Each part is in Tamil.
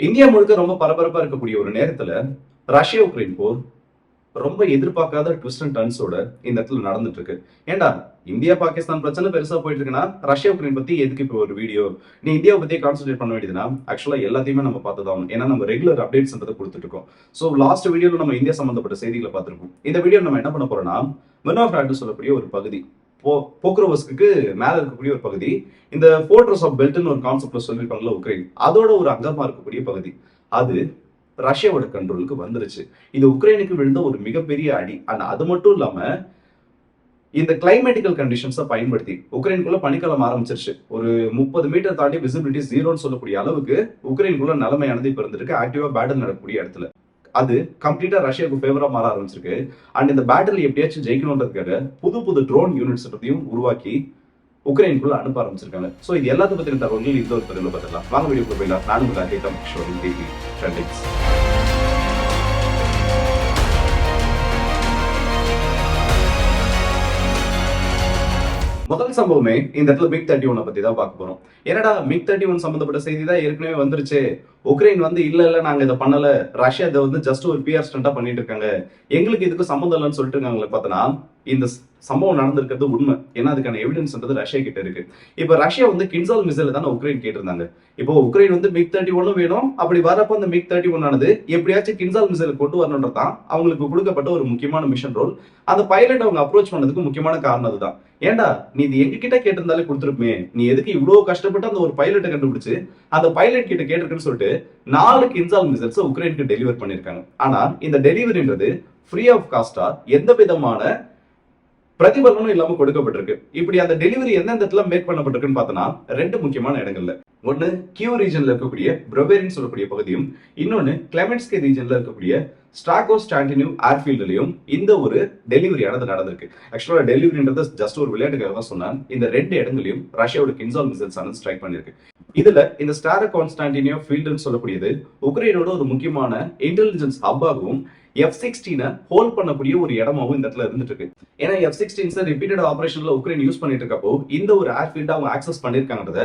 இந்தியா முழுக்க ரொம்ப பரபரப்பா இருக்கக்கூடிய ஒரு நேரத்துல ரஷ்யா உக்ரைன் போர் ரொம்ப எதிர்பார்க்காத ட்விஸ்ட் அண்ட் டர்ன்ஸோட இந்த இடத்துல நடந்துட்டு இருக்கு ஏன்டா இந்தியா பாகிஸ்தான் பிரச்சனை பெருசா போயிட்டு இருக்குன்னா ரஷ்யா உக்ரைன் பத்தி எதுக்கு இப்போ ஒரு வீடியோ நீ இந்தியாவை பத்தி கான்சென்ட்ரேட் பண்ண வேண்டியதுன்னா ஆக்சுவலா எல்லாத்தையுமே நம்ம பார்த்துதான். ஏன்னா நம்ம ரெகுலர் அப்டேட்ஸ்ன்றதை கொடுத்துட்டு இருக்கோம் ஸோ லாஸ்ட் வீடியோல நம்ம இந்தியா சம்பந்தப்பட்ட செய்திகளை பார்த்துருக்கோம் இந்த வீடியோ நம்ம என்ன பண்ண போறோம்னா மெனோஃபிராட் சொல்லக்கூடிய ஒரு பகுதி. போக்ரோவஸ்க்கு மேல இருக்கக்கூடிய ஒரு பகுதி. இந்த ஃபோர்ட்ரஸ் ஆஃப் பெல்ட்னு ஒரு கான்செப்ட்ல சொல்லியிருப்பாங்களா உக்ரைன். அதோட ஒரு அங்கமா இருக்கக்கூடிய பகுதி. அது ரஷ்யாவோட கண்ட்ரோலுக்கு வந்துருச்சு. இது உக்ரைனுக்கு விழுந்த ஒரு மிகப்பெரிய அடி. ஆனால் அது மட்டும் இல்லாம இந்த கிளைமேட்டிக்கல் கண்டிஷன்ஸை பயன்படுத்தி உக்ரைனுக்குள்ள பனிக்காலம் ஆரம்பிச்சிருச்சு. ஒரு முப்பது மீட்டர் தாண்டி விசிபிலிட்டி ஜீரோன்னு சொல்லக்கூடிய அளவுக்கு உக்ரைனுக்குள்ள நிலைமையானது இப்ப இருந்திருக்கு. ஆக்டிவா பேட்டில் நடக்கக்கூடிய இடத்துல. அது கம்ப்ளீட்டா ரஷ்யாவுக்கு ஃபேவரா மாற ஆரம்பிச்சிருக்கு. அண்ட் இந்த பேட்டில் எப்படியாச்சும் ஜெயிக்கணுன்றதுக்காக புது புது ட்ரோன் யூனிட்ஸ்ன்றதையும் உருவாக்கி உக்ரைனுக்குள்ள அனுப்ப ஆரம்பிச்சிருக்காங்க. ஸோ இது எல்லாத்த பத்தின தகவல்கள் இந்த ஒரு பதிவில் பார்த்துக்கலாம் வாங்க வீடியோ போயிடலாம். நானும் உங்கள் கிஷோரின் டிவி ட்ரெண்டிங்ஸ் முதல் சம்பவமே இந்த இடத்துல மிக் தேர்ட்டி ஒன்னை பத்தி தான் பார்க்க போறோம். என்னடா மிக் தேர்ட்டி ஒன் சம்பந்தப்பட்ட செய்தி தான் ஏற்கனவே வந்துருச்சு? உக்ரைன் வந்து இல்ல இல்ல நாங்க இதை பண்ணல. ரஷ்யா இதை வந்து ஜஸ்ட் ஒரு பிஆர் ஸ்டண்டா பண்ணிட்டு இருக்காங்க. எங்களுக்கு இதுக்கு சம்மந்தம் இல்லைன்னு சொல்லிட்டு இருக்காங்களே பார்த்தனா இந்த சம்பவம் நடந்திருக்கிறது உண்மை. ஏன்னா அதுக்கான எவிடன்ஸ்ன்றது ரஷ்யா கிட்ட இருக்கு. இப்ப ரஷ்யா வந்து கின்சால் மிசைல தானே உக்ரைன் கேட்டிருந்தாங்க. இப்போ உக்ரைன் வந்து மிக் தேர்ட்டி ஒன்னு வேணும். அப்படி வரப்போ அந்த மிக் தேர்ட்டி ஒன் ஆனது எப்படியாச்சும் கின்சால் மிசைல் கொண்டு வரணுன்றதான் அவங்களுக்கு கொடுக்கப்பட்ட ஒரு முக்கியமான மிஷன் ரோல் அந்த பைலட் அவங்க அப்ரோச் பண்ணதுக்கு முக்கியமான காரணம் அதுதான். ஏன்டா நீ இது எங்க கிட்ட கேட்டிருந்தாலே கொடுத்துருப்பே நீ எதுக்கு இவ்வளவு கஷ்டப்பட்டு அந்த ஒரு பைலட்டை கண்டுபிடிச்சு அந்த பைலட் கிட்ட கேட்டிருக்குன்னு சொல்லிட்டு நாலு கின்சால் மிசைல்ஸ் உக்ரைனுக்கு டெலிவர் பண்ணிருக்காங்க. ஆனால் இந்த டெலிவரின்றது ஃப்ரீ ஆஃப் காஸ்டா எந்த விதமான பிரதிபலனும் இல்லாம கொடுக்கப்பட்டிருக்கு. இப்படி அந்த டெலிவரி எந்தெந்த இடத்துல மேக் பண்ணப்பட்டிருக்குன்னு பார்த்தோம்னா ரெண்டு முக்கியமான இடங்கள்ல. ஒன்னு கியூ ரீஜன்ல இருக்கக்கூடிய பிரொபேரின்னு சொல்லக்கூடிய பகுதியும் இன்னொன்னு கிளமெட்ஸ்கே ரீஜன்ல இருக்கக்கூடிய ஸ்டாகோ ஸ்டாண்டினியூ ஏர்ஃபீல்டுலையும் இந்த ஒரு டெலிவரியானது நடந்திருக்கு. ஆக்சுவலாக டெலிவரின்றது ஜஸ்ட் ஒரு விளையாட்டுக்காக தான் இந்த ரெண்டு இடங்களையும் ரஷ்யாவோட கின்சால் மிசைல்ஸ் ஆனது ஸ்ட்ரைக் பண்ணிருக்கு இதுல இந்த ஸ்டார கான்ஸ்டாண்டினியோ ஃபீல்டுன்னு சொல்லக்கூடியது உக்ரைனோட ஒரு முக்கியமான இன்டெலிஜென்ஸ் ஹப்பாகவும் எஃப் சிக்ஸ்டீனை ஹோல்ட் பண்ணக்கூடிய ஒரு இடமாவும் இந்த இடத்துல இருந்துட்டு இருக்கு ஏன்னா எஃப் சிக்ஸ்டீன்ஸ் ரிப்பீட்டட் ஆபரேஷன்ல உக்ரைன் யூஸ் பண்ணிட்டு இருக்கப்போ இந்த ஒரு ஏர்ஃபீல்ட் அவங்க ஆக்சஸ் பண்ணிருக்காங்கன்றத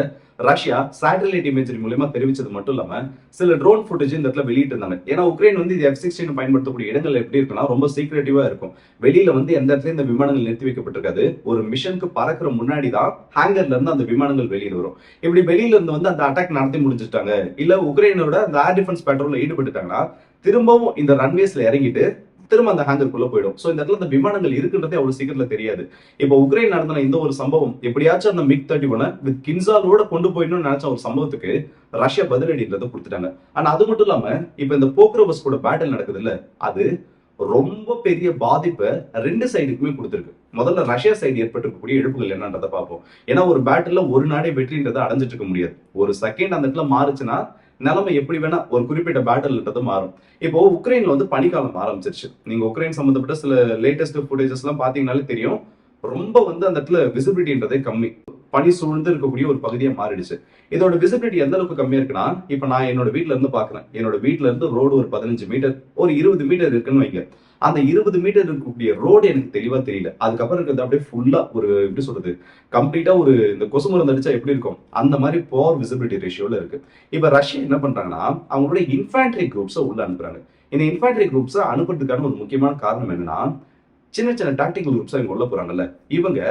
ரஷ்யா சேட்டலைட் இமேஜரி மூலயமா தெரிவிச்சது மட்டும் இல்லாம சில ட்ரோன் ஃபுட்டேஜ் இந்த இடத்துல வெளியிட்டு இருந்தாங்க ஏன்னா உக்ரைன் வந்து இது எஃப் சிக்ஸ்டீன் பயன்படுத்தக்கூடிய இடங்கள் எப்படி இருக்குன்னா ரொம்ப சீக்ரெட்டிவா இருக்கும். வெளியில வந்து எந்த இடத்துல இந்த விமானங்கள் நிறுத்தி வைக்கப்பட்டிருக்காது. ஒரு மிஷனுக்கு பறக்கிற முன்னாடி தான் ஹேங்கர்ல இருந்து அந்த விமானங்கள் வெளியில வரும். இப்படி வெளியில இருந்து வந்து அந்த அட்டாக் நடத்தி முடிஞ்சிட்டாங்க. இல்ல உக்ரைனோட அந்த ஏர் டிஃபென்ஸ் பேட்ரோல்ல ஈடுபட்டுட்டாங்கன்னா திரும்பவும் இந்த ரன்வேஸ்ல இறங்கிட்டு திரும்ப அந்த ஹேங்கருக்குள்ள போயிடும். சோ இந்த இடத்துல அந்த விமானங்கள் இருக்குன்றதே அவ்வளவு சீக்கிரத்துல தெரியாது. இப்போ உக்ரைன் நடந்த இந்த ஒரு சம்பவம் எப்படியாச்சும் அந்த மிக் தேர்ட்டி ஒன வித் கின்சாலோட கொண்டு போயிடணும்னு நினைச்ச ஒரு சம்பவத்துக்கு ரஷ்யா பதிலடின்றதை கொடுத்துட்டாங்க. ஆனா அது மட்டும் இல்லாம இப்ப இந்த போக்ரோபஸ் கூட பேட்டில் நடக்குது இல்ல அது ரொம்ப பெரிய பாதிப்பை ரெண்டு சைடுக்குமே கொடுத்துருக்கு. முதல்ல ரஷ்யா சைடு ஏற்பட்டிருக்கக்கூடிய இழப்புகள் என்னன்றதை பார்ப்போம். ஏன்னா ஒரு பேட்டில் ஒரு நாடே வெற்றின்றதை அடைஞ்சிட்டு இருக்க முடியாது. ஒரு செகண்ட் அந்த இடத்துல மாறுச்சுன்னா நிலைமை எப்படி வேணா ஒரு குறிப்பிட்ட பேட்டில்ன்றது மாறும். இப்போ உக்ரைன்ல வந்து பனிக்காலம் ஆரம்பிச்சிருச்சு. நீங்க உக்ரைன் சம்பந்தப்பட்ட சில லேட்டஸ்ட் ஃபுட்டேஜஸ் எல்லாம் பாத்தீங்கன்னாலே தெரியும். ரொம்ப வந்து அந்த இடத்துல விசிபிலிட்டின்றதே கம்மி. பனி சூழ்ந்து இருக்கக்கூடிய ஒரு பகுதியை மாறிடுச்சு. இதோட விசிபிலிட்டி எந்த அளவுக்கு கம்மியா இருக்குன்னா இப்ப நான் என்னோட வீட்டுல இருந்து பாக்குறேன். என்னோட வீட்டுல இருந்து ரோடு ஒரு பதினஞ்சு மீட்டர் ஒரு இருபது மீட்டர் இருக்குன்னு வைங்க. அந்த இருபது மீட்டர் இருக்கக்கூடிய ரோடு எனக்கு தெளிவா தெரியல. அதுக்கப்புறம் இருக்கிறது அப்படியே ஃபுல்லா ஒரு எப்படி சொல்றது கம்ப்ளீட்டா ஒரு இந்த கொசு மருந்து அடிச்சா எப்படி இருக்கும்? அந்த மாதிரி போர் விசிபிலிட்டி ரேஷியோல இருக்கு. இப்ப ரஷ்யா என்ன பண்றாங்கன்னா அவங்களோட இன்ஃபேண்ட்ரி குரூப்ஸை உள்ள அனுப்புறாங்க. இந்த இன்ஃபேண்ட்ரி குரூப்ஸை அனுப்புறதுக்கான ஒரு முக்கியமான காரணம் என்னன்னா சின்ன சின்ன டாக்டிக்கல் குரூப்ஸ் இவங்க உள்ள போறாங்கல்ல. இவங்க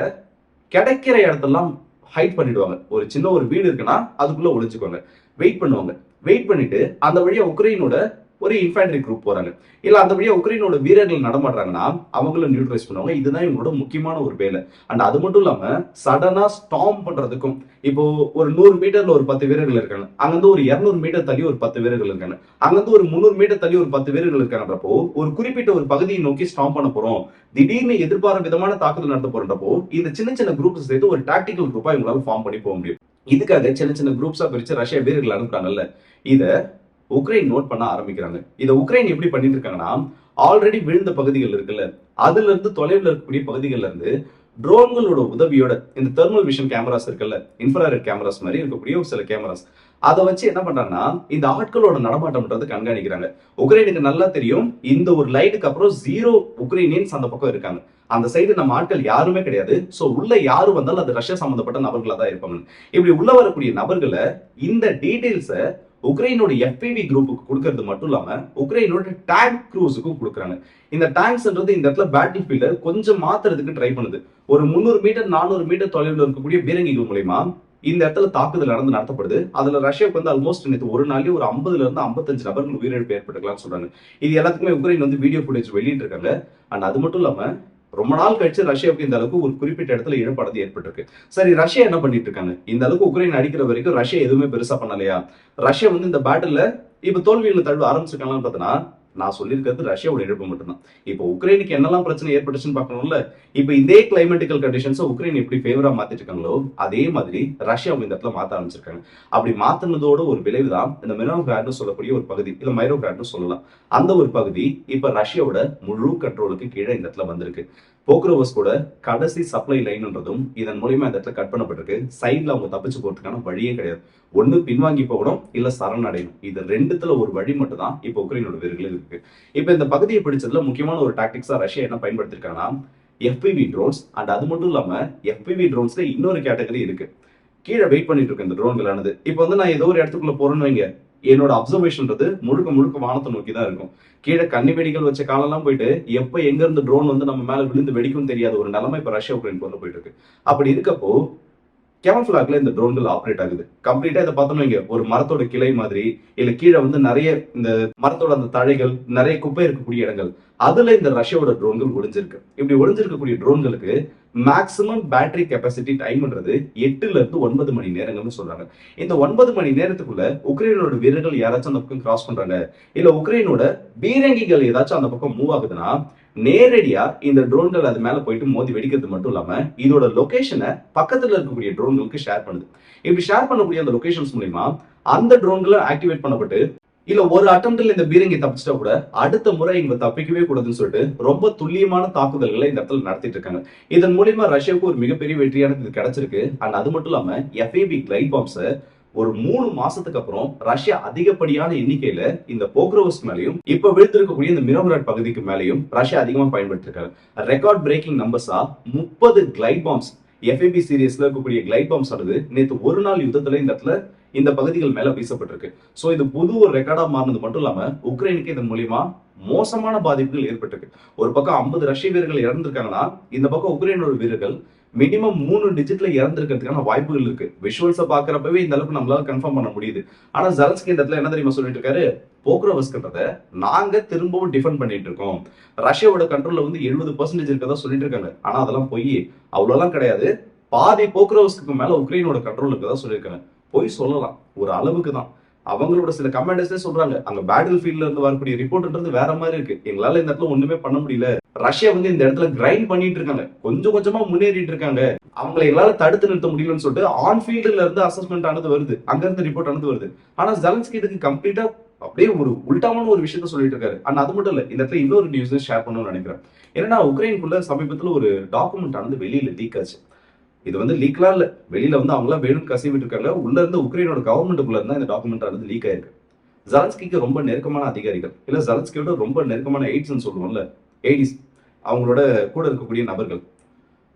கிடைக்கிற இடத்தெல்லாம் ஹைட் பண்ணிடுவாங்க. ஒரு சின்ன ஒரு வீடு இருக்குன்னா அதுக்குள்ள ஒளிஞ்சுக்குவாங்க. வெயிட் பண்ணுவாங்க. வெயிட் பண்ணிட்டு அந்த வழியா உக்ரைனோட ஒரு இன்ஃபேண்ட்ரி குரூப் போறாங்க. இல்ல அந்த வழியா உக்ரைனோட வீரர்கள் நடமாடுறாங்கன்னா அவங்கள நியூட்ரலைஸ் பண்ணுவாங்க. இதுதான் இவங்களோட முக்கியமான ஒரு வேலை. அண்ட் அது மட்டும் இல்லாம சடனா ஸ்டாம் பண்றதுக்கும் இப்போ ஒரு நூறு மீட்டர்ல ஒரு பத்து வீரர்கள் இருக்காங்க. அங்கிருந்து ஒரு இருநூறு மீட்டர் தள்ளி ஒரு பத்து வீரர்கள் இருக்காங்க. அங்கிருந்து ஒரு முந்நூறு மீட்டர் தள்ளி ஒரு பத்து வீரர்கள் இருக்காங்கன்றப்போ ஒரு குறிப்பிட்ட ஒரு பகுதியை நோக்கி ஸ்டாம் பண்ண போறோம். திடீர்னு எதிர்பாராத விதமான தாக்குதல் நடத்த போறப்போ இந்த சின்ன சின்ன குரூப்ஸ் சேர்த்து ஒரு டாக்டிக்கல் குரூப்பா இவங்களால ஃபார்ம் பண்ணி போக முடியும். இதுக்காக சின்ன சின்ன குரூப்ஸா பிரிச்சு ரஷ்யா வீரர்கள் அனுப்புறாங்கல்ல. இதை உக்ரைன் நோட் பண்ண ஆரம்பிக்கிறாங்க. இதை உக்ரைன் எப்படி பண்ணிட்டு இருக்காங்கன்னா ஆல்ரெடி விழுந்த பகுதிகள் இருக்குல்ல அதுல இருந்து தொலைவில் இருக்கக்கூடிய பகுதிகள்ல இருந்து ட்ரோன்களோட உதவியோட இந்த தெர்மல் விஷன் கேமராஸ் இருக்குல்ல இன்ஃப்ராரெட் கேமராஸ் மாதிரி இருக்கக்கூடிய ஒரு சில கேமராஸ் அதை வச்சு என்ன பண்றாங்கன்னா இந்த ஆட்களோட நடமாட்டம்ன்றது கண்காணிக்கிறாங்க. உக்ரைனுக்கு நல்லா தெரியும் இந்த ஒரு லைட்டுக்கு அப்புறம் ஜீரோ உக்ரைனியன்ஸ் அந்த பக்கம் இருக்காங்க. அந்த சைடு நம்ம ஆட்கள் யாருமே கிடையாது. ஸோ உள்ள யாரு வந்தாலும் அது ரஷ்யா சம்பந்தப்பட்ட நபர்களா தான் இருப்பாங்க. இப்படி உள்ள வரக்கூடிய நபர்களை இந்த டீடைல்ஸை உக்ரைனோட எஃபிவி குரூப்புக்கு கொடுக்கறது மட்டும் இல்லாம உக்ரைனோட டேங்க் க்ரூஸுக்கும் கொடுக்குறாங்க. இந்த டேங்க்ஸ்ன்றது இந்த இடத்துல பேட்டில் ஃபீல்ட கொஞ்சம் மாத்துறதுக்கு ட்ரை பண்ணுது. ஒரு முந்நூறு மீட்டர் நானூறு மீட்டர் தொலைவில் இருக்கக்கூடிய பீரங்கிகள் மூலயமா இந்த இடத்துல தாக்குதல் நடந்து நடத்தப்படுது. அதுல ரஷ்யாவுக்கு வந்து ஆல்மோஸ்ட் நேற்று ஒரு நாள்லயே ஒரு ஐம்பதுல இருந்து ஐம்பத்தஞ்சு நபர்கள் உயிரிழப்பு ஏற்பட்டுக்கலாம்னு சொல்றாங்க. இது எல்லாத்துக்குமே உக்ரைன் வந்து வீடியோ ஃபுட்டேஜ் வெளியிட்டு இருக்காங்க அண்ட் அது மட்டும் இல்லாம ரொம்ப நாள் கழிச்சு ரஷ்யாவுக்கு இந்த அளவுக்கு ஒரு குறிப்பிட்ட இடத்துல இழப்பானது ஏற்பட்டிருக்கு. சரி ரஷ்யா என்ன பண்ணிட்டு இருக்காங்க? இந்த அளவுக்கு உக்ரைன் அடிக்கிற வரைக்கும் ரஷ்யா எதுவுமே பெருசா பண்ணலையா? ரஷ்யா வந்து இந்த பேட்டில் இப்ப தோல்வியில தழுவ ஆரம்பிச்சிருக்காங்கன்னு பார்த்தோன்னா நான் சொல்லியிருக்கிறது ரஷ்யாவோட இழப்பு மட்டும்தான். இப்போ உக்ரைனுக்கு என்னெல்லாம் பிரச்சனை ஏற்பட்டுச்சுன்னு பார்க்கணும்ல இப்போ இதே கிளைமேட்டிக்கல் கண்டிஷன்ஸை உக்ரைன் எப்படி ஃபேவரா மாத்திட்டு இருக்காங்களோ அதே மாதிரி ரஷ்யாவும் இந்த இடத்துல மாத்த ஆரம்பிச்சிருக்காங்க. அப்படி மாத்தினதோட ஒரு விளைவு தான் இந்த மெனோகிராட்னு சொல்லக்கூடிய ஒரு பகுதி இல்ல மைரோகிராட்னு சொல்லலாம். அந்த ஒரு பகுதி இப்ப ரஷ்யாவோட முழு கண்ட்ரோலுக்கு கீழே இந்த இடத்துல வந்திருக்கு. போக்ரோவஸ் கூட கடைசி சப்ளை லைன்ன்றதும் இதன் மூலியமா இந்த இடத்துல கட் பண்ணப்பட்டிருக்கு. சைட்ல அவங்க தப்பிச்சு போறதுக்கான வழியே கிடையாது. ஒண்ணு பின்வாங்கி போகணும் இல்ல சரணடையணும் இது ரெண்டுத்துல ஒரு வழி மட்டும் தான் இப்போ உக்ரைனோட வீரர்கள் இருக்கு. இப்போ இந்த பகுதியை பிடிச்சதுல முக்கியமான ஒரு டாக்டிக்ஸா ரஷ்யா என்ன பயன்படுத்திருக்காங்கன்னா எஃபிவி ட்ரோன்ஸ் அண்ட் அது மட்டும் இல்லாம எஃபிவி ட்ரோன்ஸ்ல இன்னொரு கேட்டகரி இருக்கு. கீழே வெயிட் பண்ணிட்டு இருக்கு இந்த ட்ரோன்களானது இப்போ வந்து நான் ஏதோ ஒரு இடத்துக்குள்ள போறேன்னு வைங்க என்னோட அப்சர்வேஷன்றது முழுக்க முழுக்க வானத்தை நோக்கி தான் இருக்கும். கீழே கண்ணி வெடிகள் வச்ச காலம்லாம் போயிட்டு எப்போ எங்கேருந்து ட்ரோன் வந்து நம்ம மேலே விழுந்து வெடிக்கும் தெரியாத ஒரு நிலைமை இப்போ ரஷ்யா உக்ரைன் கொண்டு போயிட்டு இருக்கு அப்படி இருக்கப்போ கேமஃபிளாக்ல இந்த ட்ரோன்கள் ஆப்ரேட் ஆகுது. கம்ப்ளீட்டா இதை பார்த்தோம்னா இங்க ஒரு மரத்தோட கிளை மாதிரி இல்ல கீழே வந்து நிறைய இந்த மரத்தோட அந்த தழைகள் நிறைய குப்பை இருக்கக்கூடிய இடங்கள். அதுல இந்த ரஷ்யாவோட ட்ரோன்கள் ஒளிஞ்சிருக்கு. இப்படி ஒளிஞ்சிருக்கக்கூடிய ட்ரோன்களுக்கு மேக்ஸிமம் பேட்டரி கெப்பாசிட்டி டைம்ன்றது எட்டுல இருந்து ஒன்பது மணி நேரங்கள்னு சொல்றாங்க. இந்த ஒன்பது மணி நேரத்துக்குள்ள உக்ரைனோட வீரர்கள் யாராச்சும் அந்த பக்கம் கிராஸ் பண்றாங்க? இல்ல உக்ரைனோட பீரங்கிகள் ஏதாச்சும் அந்த பக்கம் மூவ் ஆகுதுன்னா நேரடியா இந்த ட்ரோன்கள் அது மேல போயிட்டு மோதி வெடிக்கிறது மட்டும் இல்லாம இதோட லொகேஷனை பக்கத்துல இருக்கக்கூடிய ட்ரோன்களுக்கு ஷேர் பண்ணுது. இப்படி ஷேர் பண்ணக்கூடிய அந்த லொகேஷன்ஸ் மூலியமா அந்த ட்ரோன்களை ஆக்டிவேட் பண்ணப்பட்டு இல்ல ஒரு அட்டம்ப்ட்ல இந்த பீரங்கி தப்பிச்சிட்டா கூட அடுத்த முறை இவங்க தப்பிக்கவே கூடாதுன்னு சொல்லிட்டு ரொம்ப துல்லியமான தாக்குதல்களை இந்த இடத்துல நடத்திட்டு இருக்காங்க. இதன் மூலியமா ரஷ்யாவுக்கு ஒரு மிகப்பெரிய வெற்றியானது இது கிடைச்சிருக்கு. அண்ட் அது மட்டும் இல்லாம எஃப்ஏபி கிளைட் பாம்ஸை ஒரு மூணு மாசத்துக்கு அப்புறம் ரஷ்யா அதிகப்படியான எண்ணிக்கையில இந்த போக்ரோவஸ் மேலையும் இப்ப விழுத்திருக்கக்கூடிய இந்த மிரோமராட் பகுதிக்கு மேலையும் ரஷ்யா அதிகமா பயன்படுத்திருக்காங்க. ரெக்கார்ட் பிரேக்கிங் நம்பர்ஸா முப்பது கிளைட் பாம்ஸ் எஃப்ஏபி சீரியஸ்ல இருக்கக்கூடிய கிளைட் பாம்ஸ் ஆனது நேற்று ஒரு நாள் யுத்தத்துல இந்த இடத்துல இந்த பகுதிகள் மேல வீசப்பட்டிருக்கு. சோ இது புது ஒரு ரெக்கார்டா மாறினது மட்டும் இல்லாம உக்ரைனுக்கு இதன் மூலியமா மோசமான பாதிப்புகள் ஏற்பட்டிருக்கு. ஒரு பக்கம் ஐம்பது ரஷ்ய வீரர்கள் இறந்திருக்காங்கன்னா இந்த பக்கம் உக்ரைனோட வீரர்கள் மினிமம் மூணு டிஜிட்ல இறந்துருக்கிறதுக்கான வாய்ப்புகள் இருக்கு. விஷுவல்ஸை பாக்குறப்பவே இந்த அளவுக்கு நம்மளால கன்ஃபார்ம் பண்ண முடியுது. ஆனா ஜலஸ்கி இடத்துல என்ன தெரியுமா சொல்லிட்டு இருக்காரு? போக்ரோவஸ்கன்றத நாங்க திரும்பவும் டிஃபெண்ட் பண்ணிட்டு இருக்கோம். ரஷ்யாவோட கண்ட்ரோல்ல வந்து எழுபது பர்சன்டேஜ் இருக்கதா சொல்லிட்டு இருக்காங்க. ஆனா அதெல்லாம் பொய் அவ்வளவுலாம் கிடையாது. பாதி போக்ரோவஸ்க்கு மேல உக்ரைனோட கண்ட்ரோல் இருக்கதா சொல்லியிருக்காங்க. பொய் சொல்லலாம். ஒரு அளவுக்கு தான். அவங்களோட சில கமெண்டர்ஸே சொல்றாங்க. அங்க பேட்டில் ஃபீல்ட்ல இருந்து வரக்கூடிய ரிப்போர்ட்ன்றது வேற மாதிரி இருக்கு. எங்களால இந்த இடத்துல ஒண்ணுமே பண்ண முடியல. ரஷ்யா வந்து இந்த இடத்துல கிரைண்ட் பண்ணிட்டு இருக்காங்க. கொஞ்சம் கொஞ்சமா முன்னேறிட்டு இருக்காங்க. அவங்களை எங்களால தடுத்து நிறுத்த முடியலன்னு சொல்லிட்டு ஆன் ஃபீல்டுல இருந்து அசஸ்மெண்ட் ஆனது வருது. அங்க இருந்து ரிப்போர்ட் ஆனது வருது. ஆனா ஜலன்ஸ்கி இதுக்கு கம்ப்ளீட்டா அப்படியே ஒரு உல்டாமான ஒரு விஷயத்த சொல்லிட்டு இருக்காரு. ஆனா அது மட்டும் இல்ல. இந்த இடத்துல இன்னொரு நியூஸ் ஷேர் பண்ணணும்னு நினைக்கிறேன். ஏன்னா உக்ரைனுக்குள்ள சமீபத்துல ஒரு டாக்குமெண்ட் ஆனது வெளியில லீக் ஆச்சு. இது வந்து லீக்லாம் இல்லை. வெளியில வந்து அவங்களாம் வேணும் கசிவிட்டு இருக்காங்க. உள்ள இருந்து உக்ரைனோட கவர்மெண்ட்டுக்குள்ள இருந்தா இந்த டாக்குமெண்ட் ஆனது லீக் ஆயிருக்கு. ஜலன்ஸ்கிக்கு ரொம்ப நெருக்கமான அதிகாரிகள். இல்ல ஜலன்ஸ்கியோட ரொம்ப நெருக்கமான எய்ட்ஸ்னு சொல்லுவோம்ல எய்டிஸ் அவங்களோட கூட இருக்கக்கூடிய நபர்கள்.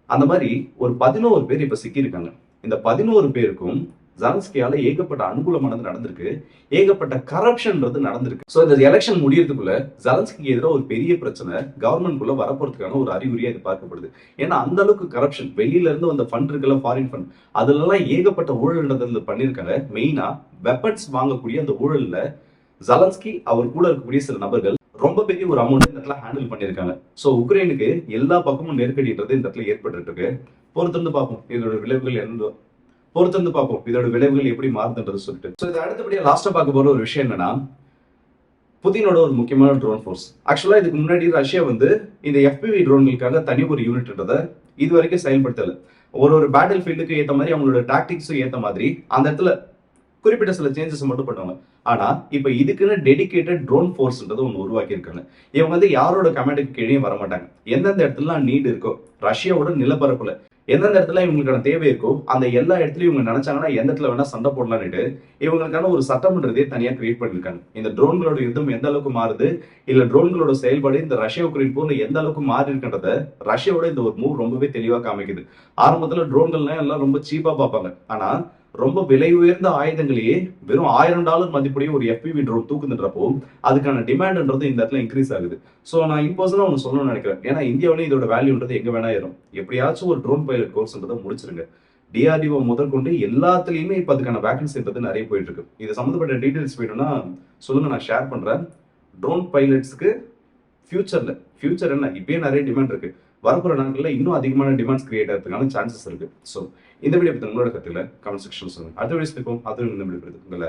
அந்த மாதிரி ஒரு பதினோரு பேர் இப்ப சிக்கியிருக்காங்க. இந்த பதினோரு பேருக்கும் ஜலன்ஸ்கியால ஏகப்பட்ட அனுகூலமானது நடந்திருக்கு. ஏகப்பட்ட கரப்ஷன்ன்றது நடந்திருக்கு. ஸோ இந்த எலெக்ஷன் முடியறதுக்குள்ள ஜலன்ஸ்கிக்கு எதிராக ஒரு பெரிய பிரச்சனை கவர்மெண்ட்குள்ள வரப்போறதுக்கான ஒரு அறிகுறியா இது பார்க்கப்படுது. ஏன்னா அந்த அளவுக்கு கரப்ஷன் வெளியில இருந்து வந்த ஃபண்ட் இருக்குல்ல ஃபாரின் ஃபண்ட் அதுலலாம் ஏகப்பட்ட ஊழல் பண்ணிருக்காங்க மெயினா வெப்பன்ஸ் வாங்கக்கூடிய அந்த ஊழல்ல ஜலன்ஸ்கி அவர் கூட இருக்கக்கூடிய சில நபர்கள் ரொம்ப பெரிய ஒரு அமௌண்ட் இந்த இடத்துல ஹேண்டில் பண்ணியிருக்காங்க. ஸோ உக்ரைனுக்கு எல்லா பக்கமும் நெருக்கடின்றது இந்த இடத்துல ஏற்பட்டு இருக்கு பொறுத்திருந்து பார்ப்போம். இதோட விளைவுகள் என்ன? பொறுத்திருந்து பார்ப்போம். இதோட விளைவுகள் எப்படி மாறுதுன்றது சொல்லிட்டு. ஸோ இது அடுத்தபடியாக லாஸ்ட்டாக பார்க்க போகிற ஒரு விஷயம் என்னன்னா புதினோட ஒரு முக்கியமான ட்ரோன் ஃபோர்ஸ் ஆக்சுவலாக இதுக்கு முன்னாடி ரஷ்யா வந்து இந்த எஃபிவி ட்ரோன்களுக்காக தனி ஒரு யூனிட்ன்றதை இது வரைக்கும் செயல்படுத்தலை. ஒரு ஒரு பேட்டில் ஃபீல்டுக்கு ஏற்ற மாதிரி அவங்களோட டாக்டிக்ஸும் ஏற்ற மாதிரி அந்த இடத்துல குறிப்பிட்ட சில சேஞ்சஸ் மட்டும் பண்ணுவாங்க. ஆனால் இப்போ இதுக்குன்னு டெடிகேட்டட் ட்ரோன் ஃபோர்ஸ்ன்றது ஒன்று உருவாக்கியிருக்காங்க. இவங்க வந்து யாரோட கமாண்டுக்கு கீழே வர மாட்டாங்க எந்தெந்த இடத்துலலாம் நீட் இருக்கோ ரஷ்யாவோட நிலப்பரப்புல எந்தெந்த இடத்துல இவங்களுக்கான தேவை இருக்கோ அந்த எல்லா இடத்துலயும் இவங்க நினைச்சாங்கன்னா எந்த இடத்துல வேணா சண்டை போடலான்னுட்டு இவங்களுக்கான ஒரு சட்டம்ன்றதே தனியா கிரியேட் பண்ணிருக்காங்க. இந்த ட்ரோன்களோட யுத்தம் எந்த அளவுக்கு மாறுது இல்ல ட்ரோன்களோட செயல்பாடு இந்த ரஷ்யா உக்ரைன் போர்ல எந்த அளவுக்கு மாறி இருக்கின்றத ரஷ்யாவோட இந்த ஒரு மூவ் ரொம்பவே தெளிவா காமிக்குது. ஆரம்பத்துல ட்ரோன்கள்லாம் எல்லாம் ரொம்ப சீப்பா பார்ப்பாங்க. ஆனா ரொம்ப விலை உயர்ந்த ஆயுதங்களையே வெறும் ஆயிரம் டாலர் மதிப்புடைய ஒரு எஃபிவி ட்ரோன் தூக்குதுன்றப்போ அதுக்கான டிமாண்ட்ன்றது இந்த இடத்துல இன்க்ரீஸ் ஆகுது. ஸோ நான் இம்பர்சனாக ஒன்று சொல்லணும்னு நினைக்கிறேன். ஏன்னா இந்தியாவிலேயே இதோட வேல்யூன்றது எங்கே வேணா ஏறும். எப்படியாச்சும் ஒரு ட்ரோன் பைலட் கோர்ஸ்ன்றதை முடிச்சிருங்க. டிஆர்டிஓ முதற்கொண்டு எல்லாத்துலேயுமே இப்போ அதுக்கான வேகன்சின்றது நிறைய போயிட்டு இருக்கு இது சம்மந்தப்பட்ட டீட்டெயில்ஸ் வேணும்னா சொல்லுங்க நான் ஷேர் பண்ணுறேன் ட்ரோன் பைலட்ஸ்க்கு ஃபியூச்சரில் ஃபியூச்சர் என்ன? இப்பயே நிறைய டிமாண்ட் இருக்குது வரப்போகிற நாட்களில் இன்னும் அதிகமான டிமாண்ட்ஸ் கிரியேட் ஆகிறதுக்கான சான்சஸ் இருக்கு. ஸோ இந்த வீடியோ பற்றி உங்களோட கருத்துல கமெண்ட் செக்ஷன் சொல்லுங்கள் அடுத்த வீடியோ இருக்கும் அதுவும் இந்த வீடியோ உங்களை